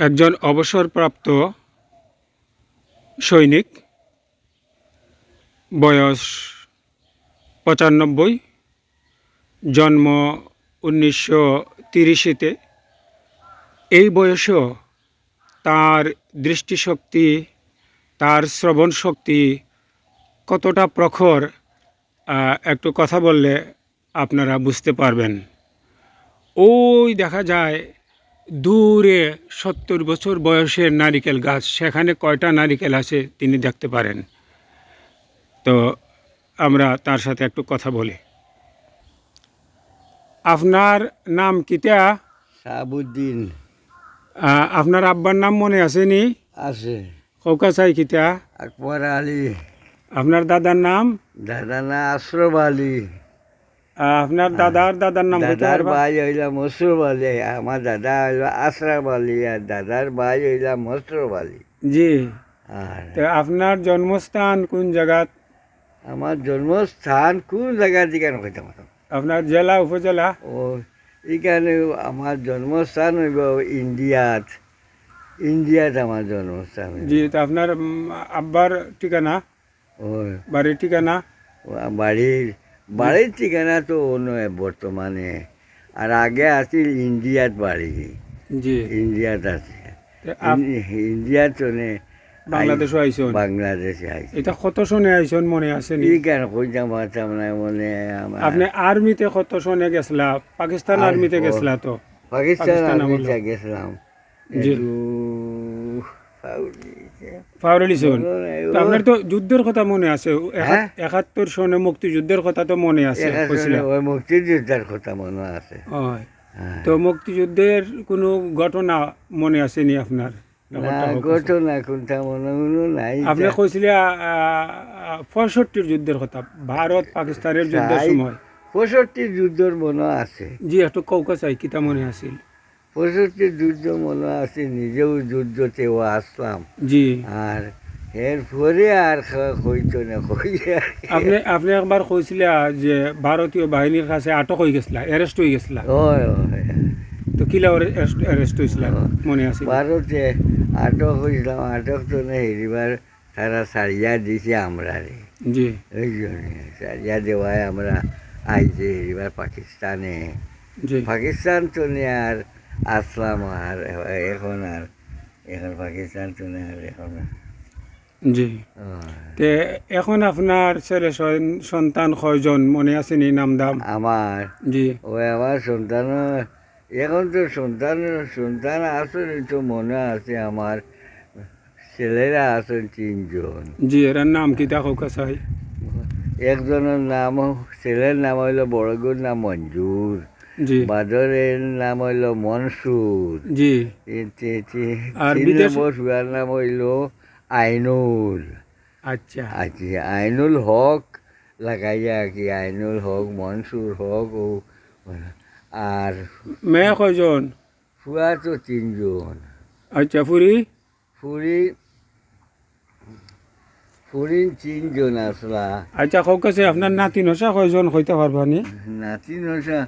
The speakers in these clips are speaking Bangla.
একজন অবসরপ্রাপ্ত সৈনিক, বয়স পঁচানব্বই, জন্ম উনিশশো তিরিশেতে। এই বয়সেও তার দৃষ্টিশক্তি, তার শ্রবণ শক্তি কতটা প্রখর একটু কথা বললে আপনারা বুঝতে পারবেন। ওই দেখা যায় দূরে সত্তর বছর বয়সের নারিকেল গাছ সেখানে কয়টা নারিকেল আছে তিনি দেখতে পারেন। তো আমরা তার সাথে একটু কথা বলি। আপনার নাম কিতা সাবুদ্দিন আপনার আব্বার নাম মনে আসেনি আছে। কৌকা চাই কিতা আকবর আলী। আপনার দাদার নাম? দাদা না আশরফ আলী। আপনার দাদার দাদার নাম দাদার ভাই হইলা মসরুফ আলী আমার দাদা হইল আশরাফ আলী আর দাদার ভাই হইলা মসরুফ আলী জি আপনার জন্মস্থান কোন জায়গাত? আমার জন্মস্থান কোন জায়গা দিকে কইতাম আপনার জেলা উপজেলা? ও এখানে আমার জন্মস্থান হইব ইন্ডিয়াত। ইন্ডিয়াত আমার জন্মস্থান। জি তো আপনার আব্বার ঠিকানা? ওই বাড়ির ঠিকানা? বাড়ির বাড়ির ঠিকানা তো নয় বর্তমানে। আর আগে আছিল ইন্ডিয়াত বাড়ি। জি। ইন্ডিয়াত আছে। ইন্ডিয়াত চলে বাংলাদেশও আইসন? বাংলাদেশে আইছে এটা কত সনে আইসন মনে আছে নি? কেন কইতাম পারতাম না মনে আপনি আর্মিতে কত সনে গেছলা? পাকিস্তান আর্মিতে গেছলা তো? পাকিস্তান আমি গেছিলাম। জি। আপনার তো যুদ্ধের কথা মনে আছে একাত- হ্যাঁ? একাত্তর সনে মুক্তিযুদ্ধের কথা তো মনে আছে একা কইছিলা শুনে ওই মুক্তিযোদ্ধার কথা মনে আছে। হ্যাঁ। তো মুক্তিযুদ্ধের কোনো ঘটনা মনে আছে নি আপনার না ব্যাপারটা হোক। ঘটনা কোনটা মনে মনে নাই আপনি কইছিলে পঁয়ষট্টির যুদ্ধের কথা ভারত পাকিস্তানের যুদ্ধের সময়। পঁয়ষট্টি যুদ্ধর মনে আছে। জি একটু কৌকা চাই কিতা মনে আছিল? পঁয়ষট্টি যুদ্ধ মনে আছে নিজেও যুদ্ধতে ও আসলাম। জি। আর এরপরে আর কইতো না আপনি আপনি একবার কইছিলে যে ভারতীয় বাহিনীর কাছে আটক হয়ে গেছিলা অ্যারেস্ট হয়ে গেছিলা। তো কিলা অ্যারেস্ট হয়েছিল মনে আছে? ভারতে আটক হয়েছিলাম আটক তো না হেরিবার তারা সারিয়া দিছে আমরা রে জি। ওই জন্য সারিয়া দেওয়ায় আমরা আইছে হেরিবার পাকিস্তানে। পাকিস্তান তো নিয়ে আর আসলাম আর এখন আর এখন পাকিস্তান নিয়ে আর এখন। জি। ও, তে এখন আপনার ছেলে সন- সন্তান কয়জন? মনে আছে নি নাম দাম আমার? জি। ওই আমার সন্তান এখন তো সন্তান সন্তান আসলে তো মনে আছে আমার। ছেলেরা আছেন তিনজন। জি এর নাম কিতা কৌকা চাই একজনের নাম ছেলের নাম হইল বড়গুর নাম মঞ্জুর। বাদরের নাম হইল মনসুর। জি। শুয়ার নাম হইল আইনুল। আচ্ছা। আচ্ছা আইনুল হক লাগাইয়া কি আইনুল হক মনসুর হক ও আর মেয়ে কয়জন? ফুয়া তো তিনজন। আচ্ছা ফুরি? ফুরি ফুরি তিনজন আসলা। আচ্ছা কৌকা চাই আপনার নাতি নসা কয়জন হইতে পারবানি নাতি নসা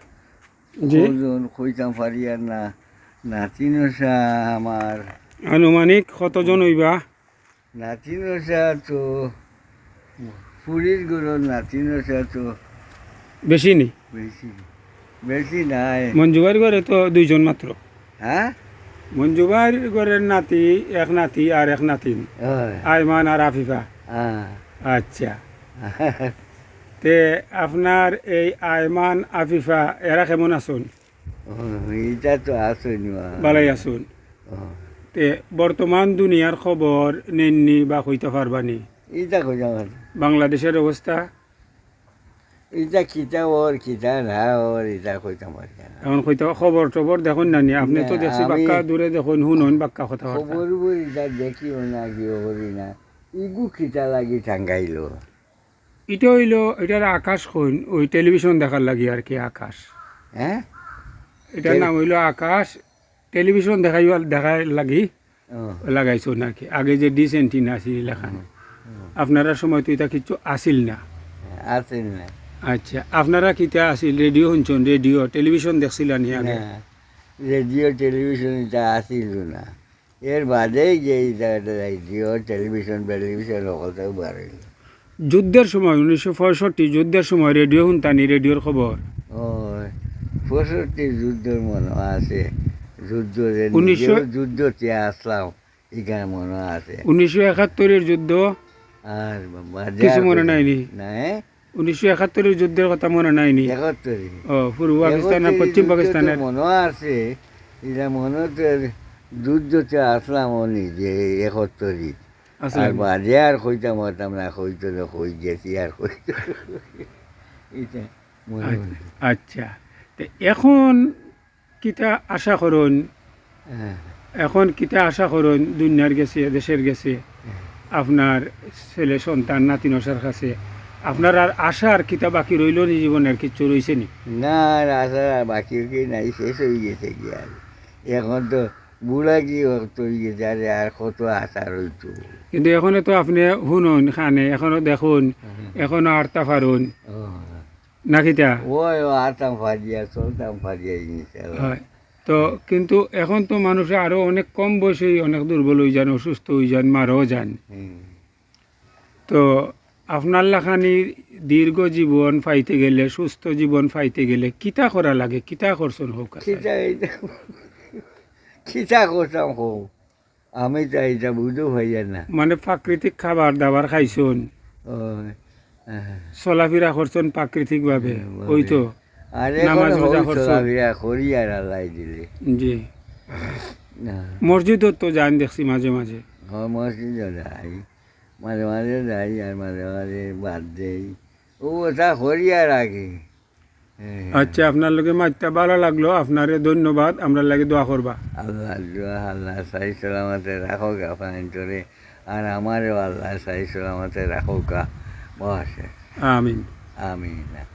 জি। কজন কইতাম পারি আর না নাতি নসা আমার। আনুমানিক কতজন হইবা? নাতি নসা তো ফুরির গুরুর নাতি নসা তো বেশি নি? বেশি বেশি নাই। মঞ্জুবাড়ি ঘরে তো দুইজন মাত্র। হ্যাঁ? মঞ্জুবাড়ি ঘরের নাতি এক নাতি আর এক নাতিন। আইমান আর আফিফা। হ্যাঁ। আচ্ছা। তে আপনার এই আইমান আফিফা এরা কেমন আসুন এটা তো আসেনি ভালাই আসুন তে বর্তমান দুনিয়ার খবর নেননি বা কইতে পারবানি এটা কইতাম বাংলাদেশের অবস্থা? এটা কিতা ওর কিতা না ওর এটা কইতাম পারি না। এখন কইতে খবর টবর দেখুন নানি আপনি তো না, দেখছি বাক্কা দূরে দেখুন শুনুন বাক্কা কথা। খবর এটা দেখিও না কিও করি না। ইগু কিতা লাগি টাঙ্গাইল এটা হইল এটার আকাশ কইন ওই টেলিভিশন দেখার লাগি আর কি আকাশ। হ্যাঁ এটার নাম হইল আকাশ। টেলিভিশন দেখাই দেখার লাগি লাগাইছো নাকি আগে যে ডিস এন্টিনা আছিল লেখান আপনারা সময় তো এটা কিছু আসিল না। আছে না। আচ্ছা আপনারা কিতা আছিল? রেডিও শুনছেন রেডিও। টেলিভিশন দেখছিলা নি আগে? না রেডিও টেলিভিশন এটা আসিল না। এর বাদেই যে জিও টেলিভিশন টেলিভিশন সকলটাও বাড়ে যুদ্ধের সময় উনিশশো পঁয়ষট্টি যুদ্ধের সময় রেডিও শুনতানি রেডিওর খবর। পঁয়ষট্টি যুদ্ধের মনে আছে। যুদ্ধ উনিশশো- যুদ্ধতে আসলাম এখানে মনে আছে। উনিশশো একাত্তরের যুদ্ধ? আর কিছু মনে নাইনি? না? উনিশশো একাত্তরের যুদ্ধের কথা মনে নাইনি। একাত্তরে। ও পূর্ব পাকিস্তান আর পশ্চিম পাকিস্তানের। মনে আছে। এটা মনে যুদ্ধতে আসলাম নিজে একাত্তরে। আর বাজে আর কইতাম হতাম না কইতো তো কই গেছি আর কইতো হয়। আচ্ছা তো এখন কিতা আশা করুন? হ্যাঁ। এখন কিতা আশা করুন দুনিয়ার গেছে দেশের গেছে? আপনার ছেলে সন্তান নাতি নসার কাছে? আপনার আর আশা আর কিতা বাকি রইল নি জীবনের? কিচ্ছু রইছে নি? না আর আশা আর বাকি নাই? শেষ হয়ে গেছে কি আর? এখন তো বুড়া কি হয়ে গেছে আরে কত আশা রইতো কিন্তু এখনও তো আপনি শুনুন খানে এখনও দেখুন এখনও আর্তা পারুন ও, না কিতা? ওই ও আতাম ফাজিয়া চলতাম ইনশাল্লাহ হয়। তো কিন্তু এখন তো মানুষ আরও অনেক কম বয়সেই অনেক দুর্বল হয়ে যান অসুস্থ হয়ে যান মারাও যান। তো আপনার লাখানি দীর্ঘ জীবন পাইতে গেলে সুস্থ জীবন পাইতে গেলে কিতা করা লাগে? কিতা করছেন হোক এইটা খিচা করতাম হোক আমি তো এইটা বুঝো হইয়া না। মানে প্রাকৃতিক খাবার দাবার খাইছুন। হ্যাঁ। চলাফেরা করছেন প্রাকৃতিক ভাবে হ্যাঁ, ওই তো। আর নামাজ রোজা চলাফেরা করি আর আল্লাহ দিলে। জি। মসজিদও তো যান দেখছি মাঝে মাঝে। হয় মসজিদে যাই। মাঝে মাঝে যাই আর মাঝে মাঝে বাদ দেই। ও ওটা করি আর আগে। হ্যাঁ। আচ্ছা আপনার লোকে মারতে ভালো লাগল। আপনারে ধন্যবাদ। আমরা লাগে দোয়া করবা। আল্লাহ দোয়া আল্লাহ সাই সালামতে রাখো গা ফাইনটরে আর আমারও আল্লাহ সাই সালামতে রাখো গা বসে আমিন। আমিন।